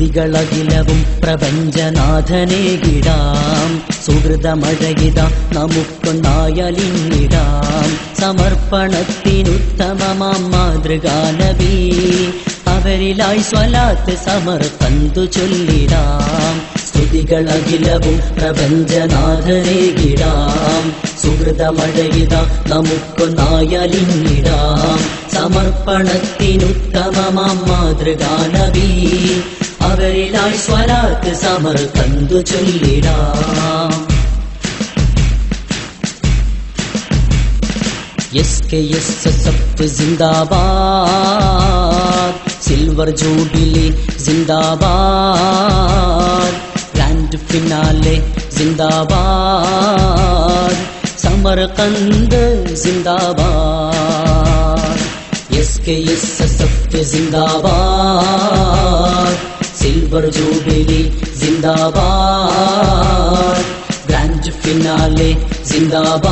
സ്തുതികളകിലവും പ്രപഞ്ചനാഥനെ കിടാം സുഹൃതമഴകിത നമുക്കൊന്നായലിഞ്ഞിടാം സമർപ്പണത്തിനുത്തമമാം മാതൃകാനവീ അവരിലായി സ്വലാത്ത് സമർപ്പന്തു ചൊല്ലിടാം. സ്തുതികളകിലവും പ്രപഞ്ചനാഥനെ കിടാം സുഹൃതമഴകിത നമുക്കൊന്നായലിഞ്ഞിടാം സമർപ്പണത്തിനുത്തമമാം മാതൃകാനബി അവരിലായി സ്വലാത്ത് സമർപ്പന്തു ചൊല്ലിടാം S K S S F സിന്ദാബാദ് സിൽവർ ജൂബിലി സിന്ദാബാദ് ഗ്രാൻഡ് ഫിനാലെ സിന്ദാബാദ് സമർകന്ത് സിന്ദാബാദ് S K S S F സിന്ദാബാദ് സിൽവർ ജൂബിലി സിന്ദാബാദ് ഗ്രാൻഡ് ഫിനാലെ സിന്ദാബാദ്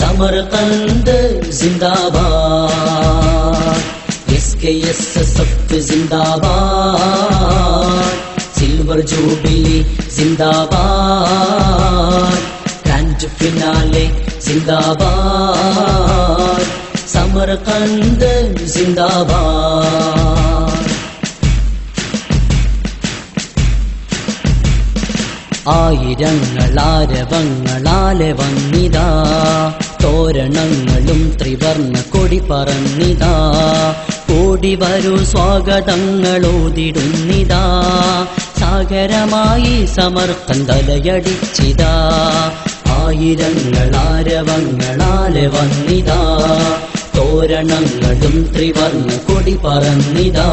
സമർകന്ത് സിന്ദാബാദ് S K S S F സിന്ദാബാദ് silver grand finale സിന്ദാബാദ്. Samarkand സിന്ദാബാദ്. ആയിരങ്ങളാരവങ്ങളാലെ വന്നിതാ. തോരണങ്ങളും ത്രിവർണ കൊടി പറന്നിതാ. കോടി വരൂ സ്വാഗതങ്ങളോതിടുന്നിതാ. സാഗരമായി സമർത്ഥം തലയടിച്ചിതാ. ആയിരങ്ങളാരവങ്ങളാലെ വന്നിതാ. തോരണങ്ങളും ത്രിവർണ കൊടി പറന്നിതാ.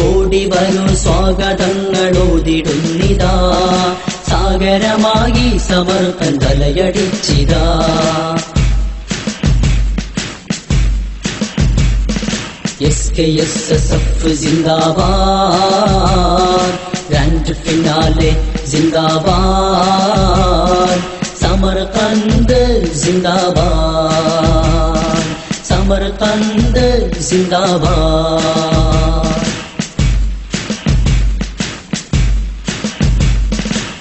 കോടി വരൂ സ്വാഗതങ്ങളോതിടുന്നിതാ. സാഗരമായി സമർപ്പൻ തലയടിച്ചിതാ. S K S S F zindabad. Grand finale സിന്ദാബാദ് സമർകന്ത് സിന്ദാബാദ് സമർകന്ത് സിന്ദാബാദ്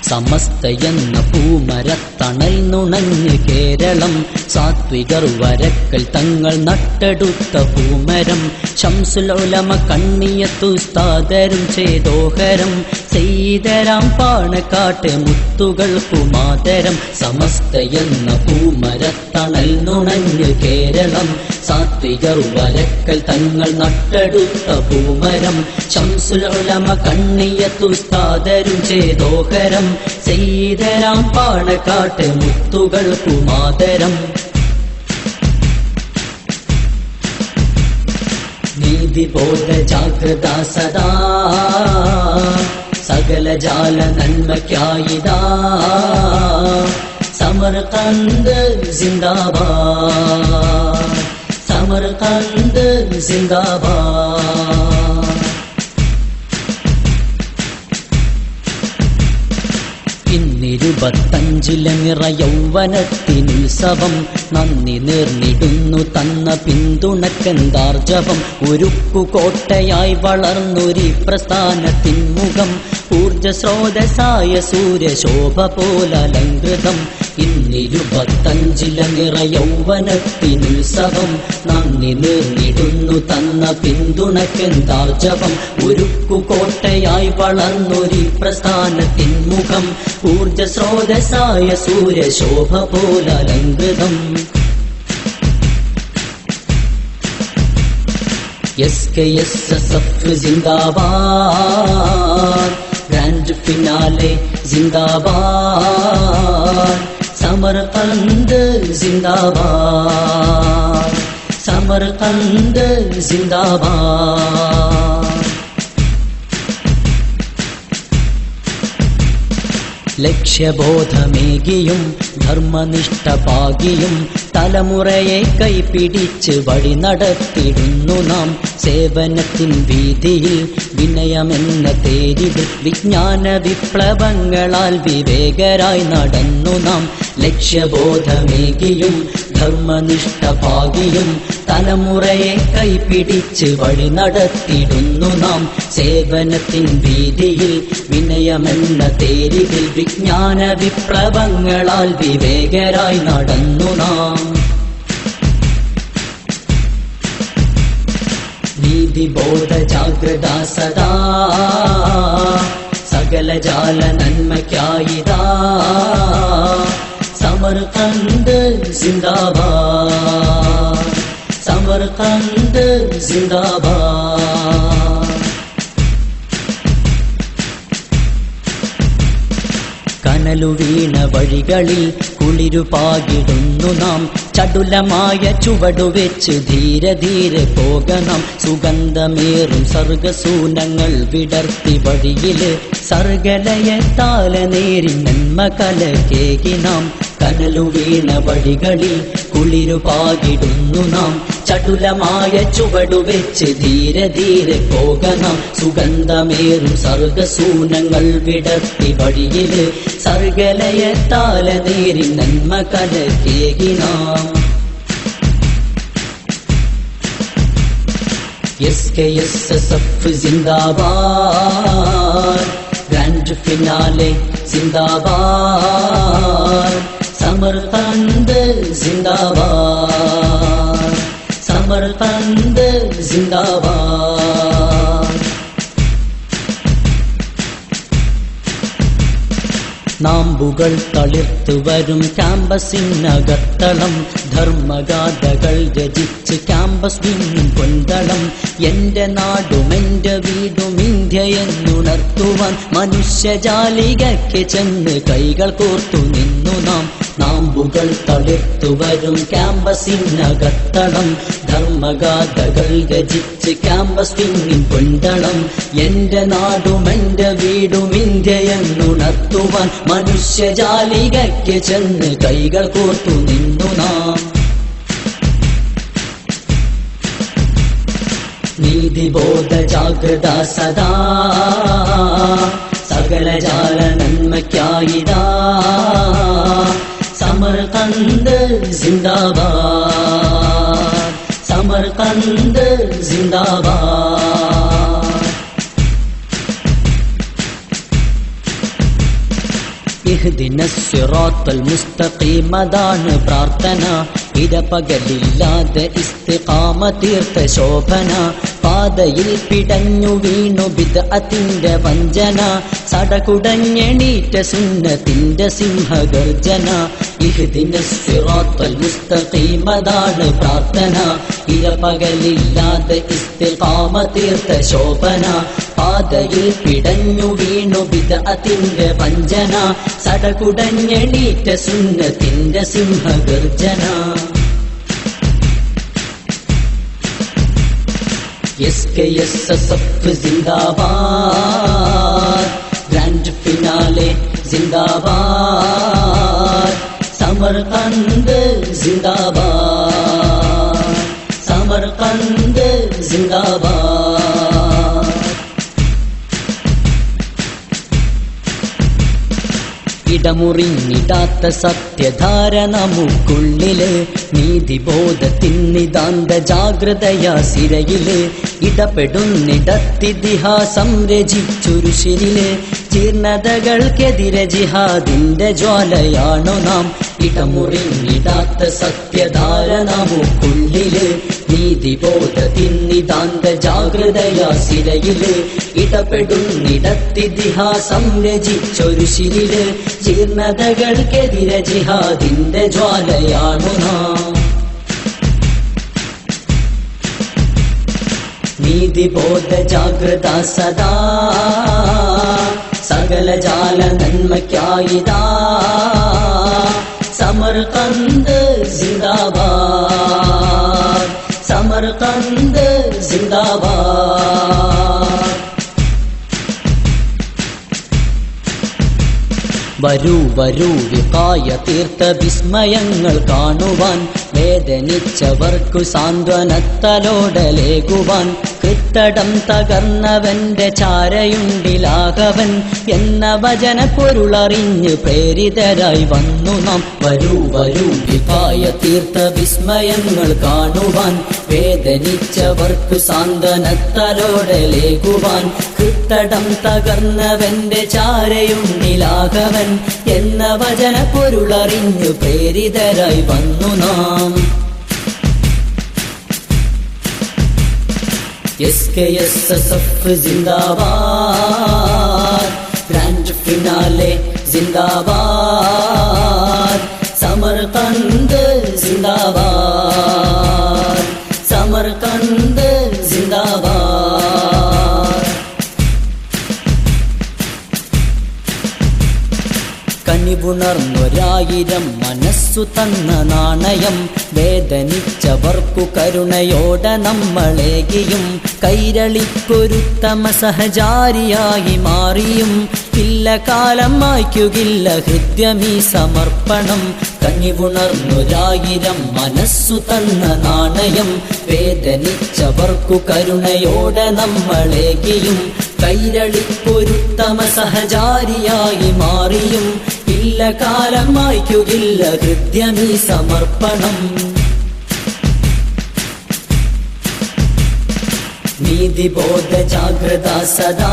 സമസ്ത എന്ന പൂമരത്തണൽ നുണഞ്ഞ് കേരളം സാത്വികർ വരക്കൽ തങ്ങൾ നട്ടെടുത്ത പൂമരം ശംസുലോലമ കണ്ണിയത്തുസ്താദരും ചേതോഹരം ചെയ്തരാം പാണക്കാട്ട് മുത്തുകൾ കുമാതരം സമസ്തയെന്ന പൂമരത്തണൽ നുണഞ്ഞ് കേരളം സാത്വികർ വരക്കൽ തങ്ങൾ നട്ടെടുത്ത പൂമരം ശംസുലോലമ കണ്ണിയത്തുസ്താദരും ചേതോഹരം ചെയ്തരാം പാണക്കാട്ട് മുത്തുകൾ കുമാതരം. നീതിബോധ ജാഗ്രത സദാ സകല ജാല നന്മയ്ക്കായിതാ. സമർകന്ത് സിന്ദാബാ സമർകന്ത് സിന്ദാബാദ്. ഇന്നിരുപത്തഞ്ചിലെ നിറ യൗവനത്തിനുത്സവം നന്ദി നേർന്നിടുന്നു തന്ന പിന്തുണക്കെന്താർജവം. ഒരുക്കു കോട്ടയായി വളർന്നൊരു പ്രസ്ഥാനത്തിൻ മുഖം ഊർജസ്രോതസായ സൂര്യശോഭ പോലലങ്കൃതം ഇന്നിരുപത്തഞ്ചിലെ നിറ യൗവനത്തിനുത്സവം നന്ദി നേർന്നിടുന്നു തന്ന പിന്തുണക്കെന്താർജവം ഒരുക്കു കോട്ടയായി വളർന്നൊരു പ്രസ്ഥാനത്തിൻ മുഖം. ഊർജസ്രോതസ്സായ സൂര്യശോഭ പോലലങ്കൃതം S K S S F zindabad. Grand finale സിന്ദാബാദ് സമർകന്ത് സിന്ദാബാദ് സമർകന്ത് സിന്ദാബാദ് ലക്ഷ്യബോധമേകിയും ധർമ്മനിഷ്ഠ പാകിയും തലമുറയെ കൈപിടിച്ച് വഴി നടത്തിടുന്നു നാം. സേവനത്തിൻ വീതിയിൽ വിനയമെന്ന തേരി വിജ്ഞാന വിപ്ലവങ്ങളാൽ വിവേകരായി നടന്നു നാം. ലക്ഷ്യബോധമേകിയും ധർമ്മനിഷ്ഠ ഭാഗിയും തലമുറയെ കൈപിടിച്ച് വഴി നടത്തിടുന്നു നാം. സേവനത്തിൻ വീതിയിൽ വിനയമെന്ന തേരിവിൽ വിജ്ഞാന വിപ്ലവങ്ങളാൽ വിവേകരായി നടന്നു നാം. നീതിബോധ ജാഗ്രത സദാ സകല ജാല നന്മയ്ക്കായിതാ സമർകന്ത് സിന്ദാബാദ് സമർകന്ത് സിന്ദാബാദ് കനലു വീണ വഴികളിൽ കുളിരു പാകിടുന്നു നാം. ചടുലമായ ചുവടുവെച്ച് ധീരെ ധീരെ പോകണം. സുഗന്ധമേറും സർഗസൂനങ്ങൾ വിടർത്തി വഴിയിൽ. സർഗലയത്താല നേരി നന്മ കലകേകി നാം. കനലു വീണ വഴികളിൽ കുളിരു പാകിടുന്നു നാം. ചടുലമായ ചുവടു വെച്ച് ധീരെ ധീരെ പോകണം. സുഗന്ധമേറും സർഗസൂനങ്ങൾ വിടർത്തി വഴിയിൽ സർഗലയത്താല നേരി നന്മ കലകേകി നാം. S K S S F സിന്ദാബാദ് ഗ്രാൻഡ് ഫിനാലെ സിന്ദാബാദ് സമർകന്ത് സിന്ദാബാദ്. സമർകന്ത് സിന്ദാബാദ്. നാമ്പുകൾ തളിർത്തു വരും ക്യാമ്പസിനകത്തളം. ധർമ്മഗാഥകൾ രചിച്ച് ക്യാമ്പസ് വീണ്ടും കൊണ്ടളം എന്റെ നാടും എന്റെ വീടും ഇന്ത്യ എന്നുണർത്തുവാൻ മനുഷ്യജാലികയ്ക്ക് ചെന്ന് കൈകൾ കോർത്തു നിന്നു നാം. നാമ്പുകൾ തളിർത്തു വരും ക്യാമ്പസിനകത്തളം ധർമ്മഗാഥകൾ രചിച്ച് ക്യാമ്പസ് വിങ്ങിൻ പൊന്തളം എന്റെ നാടും എന്റെ വീടും ഇന്ത്യ എന്നുണർത്തുവാൻ മനുഷ്യജാലികയ്ക്ക് ചെന്ന് കൈകൾ കോർത്തു നിന്നു നാം നീതിബോധ ജാഗ്രത സദാ സകല ജാല നന്മയ്ക്കായിതാ സമർകന്ത് സിന്ദാബാദ് സമർകന്ത് സിന്ദാബാദ് ഇഹ്ദിന സിറാത്തൽ മുസ്തഖീം അതാണ് പ്രാർത്ഥന ഇടപകലില്ലാതെ ഇസ്തിഖാമ തീർത്ത ശോഭന പാതയിൽ പിടഞ്ഞു വീണു ബിദഅത്തിന്റെ വഞ്ചന. സടകുടഞ്ഞെണീറ്റ സുന്നത്തിന്റെ സിംഹഗർജന. ഇഹ്ദിന സിറാത്തൽ ഇര പ്രാർത്ഥന. ഇരപകലില്ലാതെ ഇസ്തിഖാമ തീർത്ത ശോഭന. പാതയിൽ പിടഞ്ഞു വീണു ബിദഅത്തിന്റെ വഞ്ചന. സടകുടഞ്ഞെണീറ്റ സുന്നത്തിന്റെ സിംഹഗർജന. S K S S F സിന്ദാബാദ് ഗ്രാൻഡ് ഫിനാലെ സിന്ദാബാദ് ഇടമുറിഞ്ഞിടാത്ത സത്യധാര നമുക്കുള്ളിൽ നീതിബോധത്തിന്നിതാന്ത ജാഗ്രതയാ സിരയിൽ ഇടപെടുന്നിടത്തിതിഹാസം രചിച്ചൊരു ശരിൽ ജീർണതകൾക്കെതിരെ ജിഹാദിന്റെ ജ്വാലയാണോ നാം. ഇടമുറിഞ്ഞിടാത്ത സത്യധാര നമുക്കുള്ളിൽ നീതിബോധത്തിന്നിതാന്ത ജാഗ്രതയാ സിരയിൽ ഇടപെടുന്നിടത്തിതിഹാസം രചിച്ചൊരു ശിരിൽ ജീർണതകൾക്കെതിരെ ജിഹാദിന്റെ ജ്വാലയാണു നാം. നീതിബോധ ജാഗ്രത സദാ സകല ജാല നന്മയ്ക്കായിതാ സമർകന്ത് സിന്ദാബാദ്. സമർകന്ത് സിന്ദാബാദ്. വരൂ വരൂ വികായ തീർത്ത വിസ്മയങ്ങൾ കാണുവാൻ വേദനിച്ചവർക്കു സാന്ത്വനത്തലോടലേകുവാൻ കൃത്തടം തകർന്നവന്റെ ചാരയുണ്ടിലാകവൻ എന്ന വചന പൊരുളറിഞ്ഞ് പ്രേരിതരായി വന്നു നാം. വരൂ വരൂ വിഭായ തീർത്ഥ വിസ്മയങ്ങൾ കാണുവാൻ വേദനിച്ചവർക്കു സാന്ത്വനത്തലോടലേകുവാൻ കൃത്തടം തകർന്നവന്റെ ചാരയുണ്ടിലാകവൻ എന്ന വചന പൊരുളറിഞ്ഞു പ്രേരിതരായി വന്നു നാം. S K S S F zindabad grand finale ജിന്ദാബാദ് സമർകന്ത് മനസ്സു തന്ന നാണയം വേദനിച്ചവർക്കു കരുണയോടെ നമ്മളേകിയും കൈരളിപ്പൊരുത്തമ സഹചാരിയായി മാറിയും. ഇല്ല കാലം മായ്ക്കുകില്ല ഹൃദ്യമീ സമർപ്പണം. കനിവുണർന്നൊരായിരം മനസ്സു തന്ന നാണയം വേദനിച്ചവർക്കു കരുണയോടെ നമ്മളേകിയും കൈരളിപ്പൊരുത്തമ സഹചാരിയായി മാറിയും. ഇല്ല കാലം മായ്ക്കുകില്ല കൃത്യമീ സമർപ്പണം. നീതിബോധ ജാഗ്രത സദാ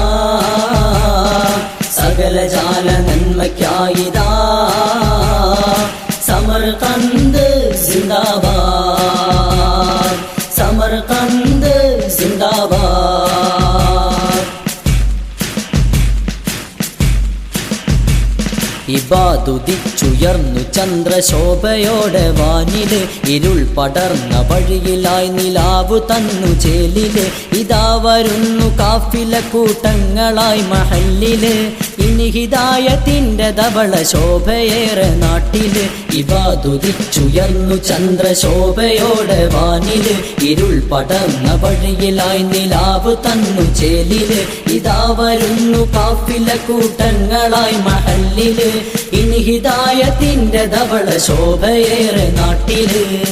സകല ജാല നന്മയ്ക്കായിതാ സമർകന്ത് ഇബാദുദിച്ചുയർന്നു ചന്ദ്രശോഭയോടെ വാനിൽ ഇരുൾ പടർന്ന വഴിയിലായി നിലാവു തന്നു ചേലിൽ ഇതാ വരുന്നു കാഫില കൂട്ടങ്ങളായി മഹല്ലിൽ. ഇനി ഹിതായത്തിന്റെ ധവള ശോഭയേറെ നാട്ടിൽ. ഇബാദുദിച്ചുയർന്നു ചന്ദ്രശോഭയോടെ വാനിൽ. ഇരുൾ പടർന്ന വഴിയിലായി നിലാവ് തന്നു ചേലിൽ. ഇതാ വരുന്നു കാപ്പില കൂട്ടങ്ങളായി മഹല്ലിൽ. ഇനി ഹിതായത്തിന്റെ ശോഭയേറെ നാട്ടിൽ.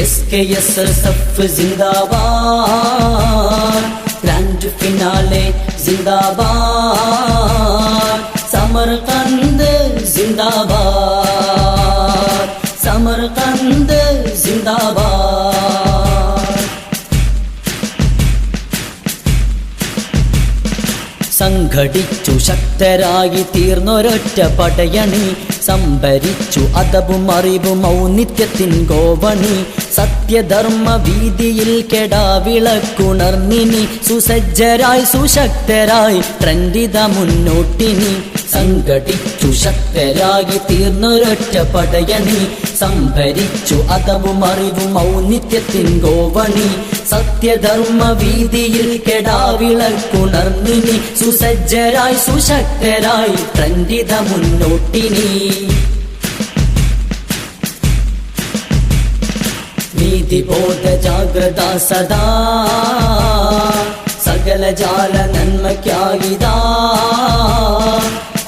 S K S S F zindabad. Grand finale ജിന്ദാബാദ്. സമർകന്ത് സിന്ദാബാദ് സമർകന്ത് സിന്ദാബാദ് സംഘടിച്ചു ശക്തരായി തീർന്നൊരൊറ്റ പടയണി. സംഭരിച്ചു അതവും അറിവും ഔന്നിത്യത്തിൻ ഗോവണി. സത്യധർമ്മ വീതിയിൽ കെടാവിളക്കുണർന്നിനി സുസജ്ജരായി സുശക്തരായി ട്രൻഡിത മുന്നോട്ടിനി. സംഘടിച്ചു ശക്തരായി തീർന്നൊരൊറ്റ പടയണി. സംഭരിച്ചു അതവും അറിവും ഔന്നിത്യത്തിൻ ഗോവണി. സത്യധർമ്മ വീതിയിൽ കെടാവിളക്കുണർന്നിനി സുസജ്ജരായി സുശക്തരായി ട്രൻഡിത മുന്നോട്ടിനി. നീതിബോധ ജാഗ്രത സദാ സകല ജാല നന്മയ്ക്കായിതാ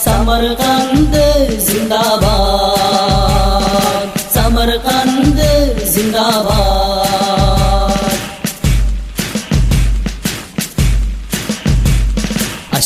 സമർകന്ത് ജിന്ദാബാദ് സമർകന്ത് ജിന്ദാബാദ്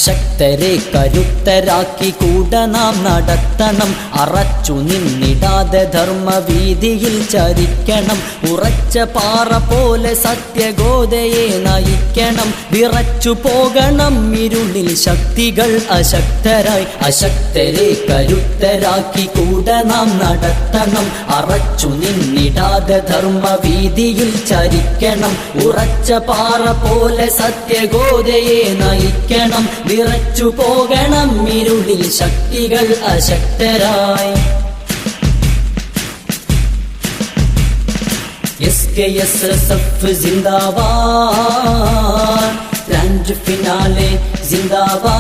അശക്തരെ കരുത്തരാക്കി കൂട നാം നടത്തണം. അറച്ചു നിന്നിടാതെ ധർമ്മവീതിയിൽ ചരിക്കണം. ഉറച്ച പാറ പോലെ സത്യഗോതയെ നയിക്കണം. വിറച്ചു പോകണം ഇരുളിൽ ശക്തികൾ അശക്തരായി. അശക്തരെ കരുത്തരാക്കി കൂട നാം നടത്തണം. അറച്ചു നിന്നിടാതെ ധർമ്മവീതിയിൽ ചരിക്കണം. ഉറച്ച പാറ പോലെ സത്യഗോതയെ നയിക്കണം. വിറച്ചു പോകണം ഇരുളിൽ ശക്തികൾ അശക്തരായി. S K S S F zindabad. Grand finale ജിന്ദാബാദ്.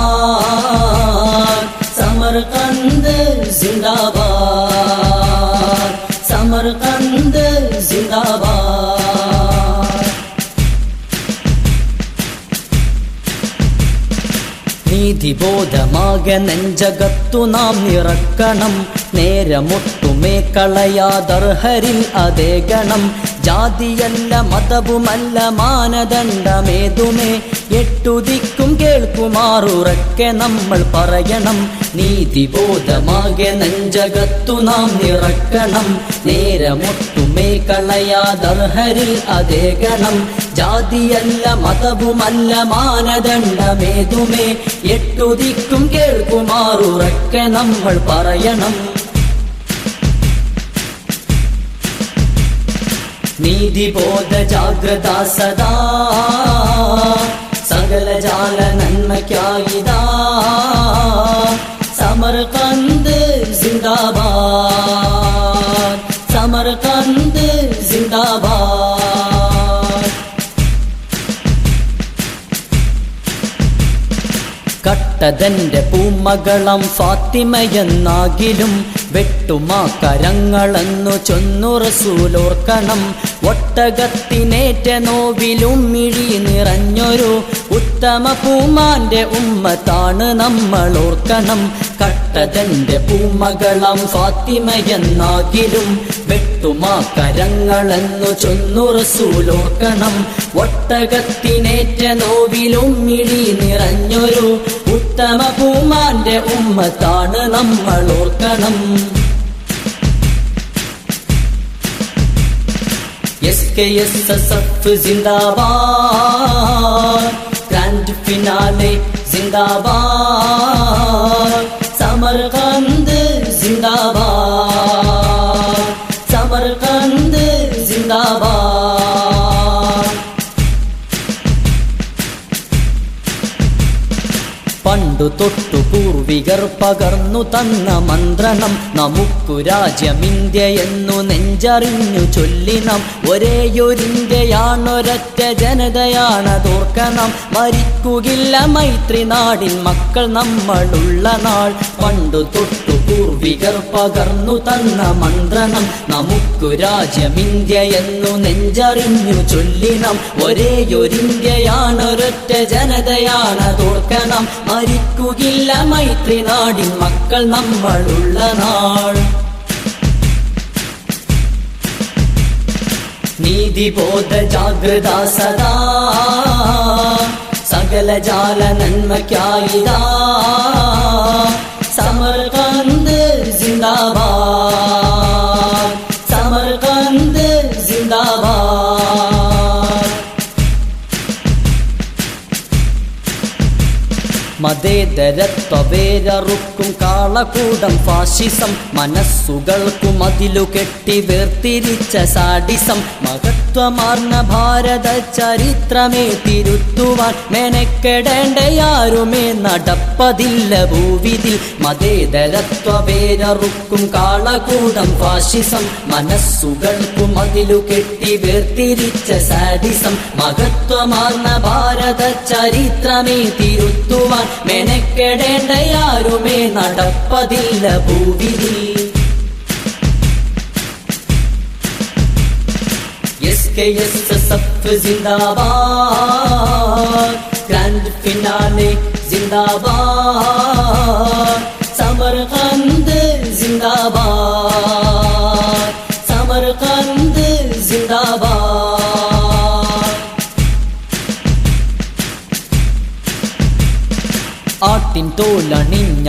സമർകന്ത് ജിന്ദാബാദ്. സമർകന്ത് ജിന്ദാബാദ്. നീതിബോധമാകെ നെഞ്ചകത്തു നാം നിറക്കണം നേരമൊട്ടുമേ കളയാതർഹരിൽ അതേ ഗണം. ജാതിയല്ല മതവുമല്ല മാനദണ്ഡമേതുമേ. എട്ടുദിക്കും കേൾക്കുമാറുറക്കെ നമ്മൾ പറയണം. നീതിബോധമാകെ നെഞ്ചകത്തു നാം നിറക്കണം നേരമൊട്ടുമേ കളയാദർഹരിൽ അതേ ഗണം. ജാതിയല്ല മതവുമല്ല മാനദണ്ഡമേതുമേ? എട്ടുദിക്കും കേൾക്കുമാറുറക്കെ നമ്മൾ പറയണം. നീതിബോധ ജാഗ്രത സദാ. സകല ജാല നന്മയ്ക്കായിതാ. സമർകന്ത് സിന്ദാബാദ് സമർകന്ത് സിന്ദാബാദ് കട്ടതന്റെ പൂമകളം ഫാത്തിമയെന്നാകിലും വെട്ടുമാ കരങ്ങളെന്നു ചൊന്നു റസൂലോർക്കണം ഒട്ടകത്തിനേറ്റ നോവിലും മിഴി നിറഞ്ഞൊരു ഉത്തമ പൂമാന്റെ ഉമ്മത്താണ് നമ്മൾ ഓർക്കണം കട്ടതന്റെ പൂമകളം ഫാത്തിമയെന്നാകിലും വെട്ടുമാ കരങ്ങളെന്നു ചൊന്നു റസൂലോർക്കണം ഒട്ടകത്തിനേറ്റ നോവിലും മിഴി നിറഞ്ഞൊരു ഉത്തമ പൂമാന്റെ ഉമ്മത്താണ് നമ്മൾ ഓർക്കണം S K S S F zindabad. Grand finale സിന്ദാബാദ് സമർകന്ത് സിന്ദാബാദ് പണ്ടു തൊട്ടു പൂർവികർ പകർന്നു തന്ന മന്ത്രണം നമുക്കു രാജ്യം ഇന്ത്യ എന്നു നെഞ്ചറിഞ്ഞു ചൊല്ലിനം. ഒരേയൊരിന്ത്യയാണൊരൊറ്റ ജനതയാണതോർക്കണം മരിക്കുകില്ല മൈത്രി നാടിൻ മക്കൾ നമ്മളുള്ള നാൾ. പണ്ടു തൊട്ടു പൂർവികർ പകർന്നു തന്ന മന്ത്രണം നമുക്കു രാജ്യം ഇന്ത്യ എന്നു നെഞ്ചറിഞ്ഞു ചൊല്ലിനം. ഒരേയൊരിന്ത്യയാണൊരൊറ്റ ജനതയാണതോർക്കണം മരിക്കുകില്ല മൈത്രി നാടിൻ മക്കൾ നമ്മളുള്ള നാൾ നീതിബോധ ജാഗ്രത സദാ സകല ജാല നന്മയ്ക്കായിതാ സമർകന്ത് സിന്ദാബാദ് സമർകന്ത് സിന്ദാബാദ് മതേതരത്വവേരറുക്കും കാളകൂടം ഫാഷിസം. മനസ്സുകൾക്കും അതിലു കെട്ടി വേർതിരിച്ച സാഡിസം. മഹത്വമാർന്ന ഭാരത ചരിത്രമേ തിരുത്തുവാൻ മെനക്കെടേണ്ടയാരുമേ നടപ്പതില്ല ഭൂവിതിൽ മതേതരത്വവേരറുക്കും കാളകൂടം ഫാഷിസം. മനസ്സുകൾക്കും അതിലു കെട്ടി വേർതിരിച്ച സാഡിസം. മഹത്വമാർന്ന ഭാരത ചരിത്രമേ തിരുത്തുവാൻ മെനക്കെടേണ്ടയാരുമേ നടപ്പതില്ല ഭൂവിതിൽ ജിന്ദാബാദ്. ഗ്രാൻഡ് ഫിനാലെ സിന്ദാബാദ്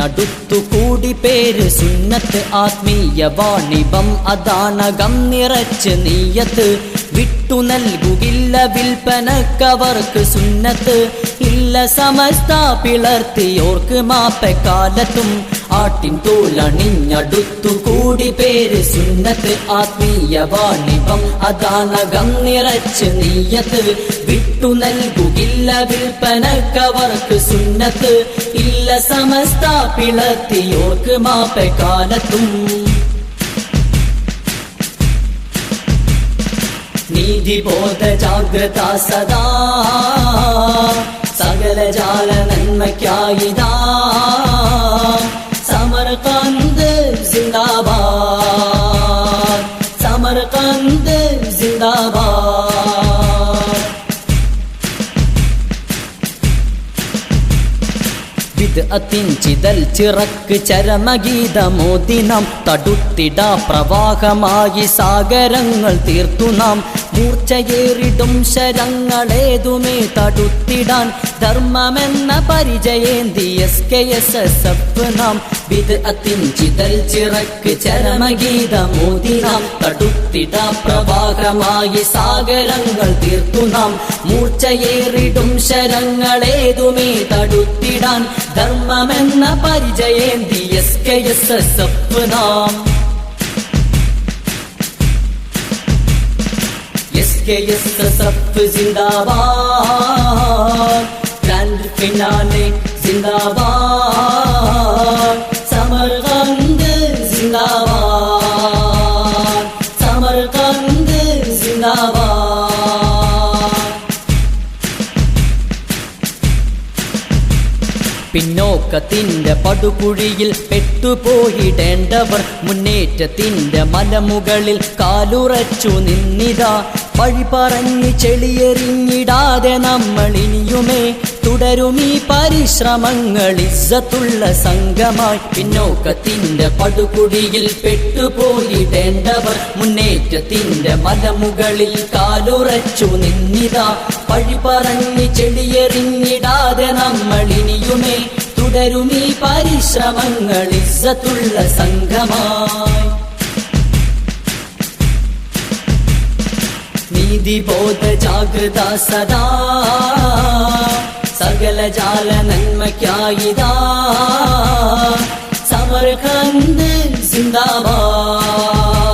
തോലണിഞ്ഞടുത്തു കൂടി പേര് സുന്നത്ത് ആത്മീയ വാണിഭം. അതാണകം നിറച്ച് നീയത്ത്. വിട്ടു നൽകുകില്ല വിൽപ്പനക്കവർക്ക് സുന്നത്ത്. ഇല്ല സമസ്ത പിളർത്തിയോർക്ക് മാപ്പക്കാലത്തും ആട്ടിൻ തോലണിഞ്ഞടുത്തു കൂടി പേര് സുന്നത്ത് ആത്മീയ വാണിഭം. അതാനകം നിറച്ച് നീയത്ത് വിട്ടു നൽകുകില്ല വിൽപ്പനക്കവർക്ക് സുന്നത്ത്. ഇല്ല സമസ്ത പിളത്തിയോർക്ക് മാപ്പക്കാലത്തും നീതിബോധ ജാഗ്രത സദാ. സകല ജാല നന്മയ്ക്കായിതാ സമർകന്ത് സിന്ദാബാദ് സമർക്കന്ത് സിന്ദാബാദ് വിത് അത്തിഞ്ചിതൽ ചിറക്ക് ചരമഗീതമോതി നാം തടുത്തിട പ്രവാഹമായി സാഗരങ്ങൾ തീർത്തു നാം. മൂർച്ചയേറിടും ശരങ്ങളേതുമേ തടുത്തിടാൻ ധർമ്മമെന്ന പരിചയേന്തി S K S S F നാം വിത് ചിതൽ ചിറക്ക് ചരമഗീതമോതി നാം തടുത്തിട പ്രവാഹമായി സാഗരങ്ങൾ തീർത്തു നാം മൂർച്ചയേറിടും ശരങ്ങളേതുമേ തടുത്തിടാൻ ധർമ്മമെന്ന പരിചയേന്തി S K S S F നാം കെ എസ് സിന്ദാബാദ് ഗ്രാൻഡ് ഫിനാലെ സിന്ദാബാദ് സമർകന്ത് സിന്ദാബാദ് സമർകന്ത് സിന്ദാബാദ് പിന്നോക്കത്തിന്റെ പടുകുഴിയിൽ പെട്ടുപോയിടേണ്ടവർ മുന്നേറ്റത്തിന്റെ മലമുകളിൽ കാലുറച്ചു നിന്നിതാ. വഴി പറഞ്ഞ് ചെളിയെറിഞ്ഞിടാതെ നമ്മൾ ഇനിയുമേ ഈ പരിശ്രമങ്ങൾ ഇസ്സത്തുള്ള സംഘമായി. പിന്നോക്കത്തിന്റെ പടുകുടിയിൽ പെട്ടുപോയിടേണ്ടവർ മുന്നേറ്റത്തിന്റെ മലമുകളിൽ കാലുറച്ചു നിന്നിതാ. വഴി പറഞ്ഞ് ചെളിയെറിഞ്ഞിടാതെ നമ്മൾ ഇനിയുമേ ഈ പരിശ്രമങ്ങൾ ഇസ്സത്തുള്ള സംഘമായി. നീതിബോധ ജാഗ്രത സദാ സകല ജാല നന്മയ്ക്കായിതാ സമർഖന്ത് സിന്ദാബാദ്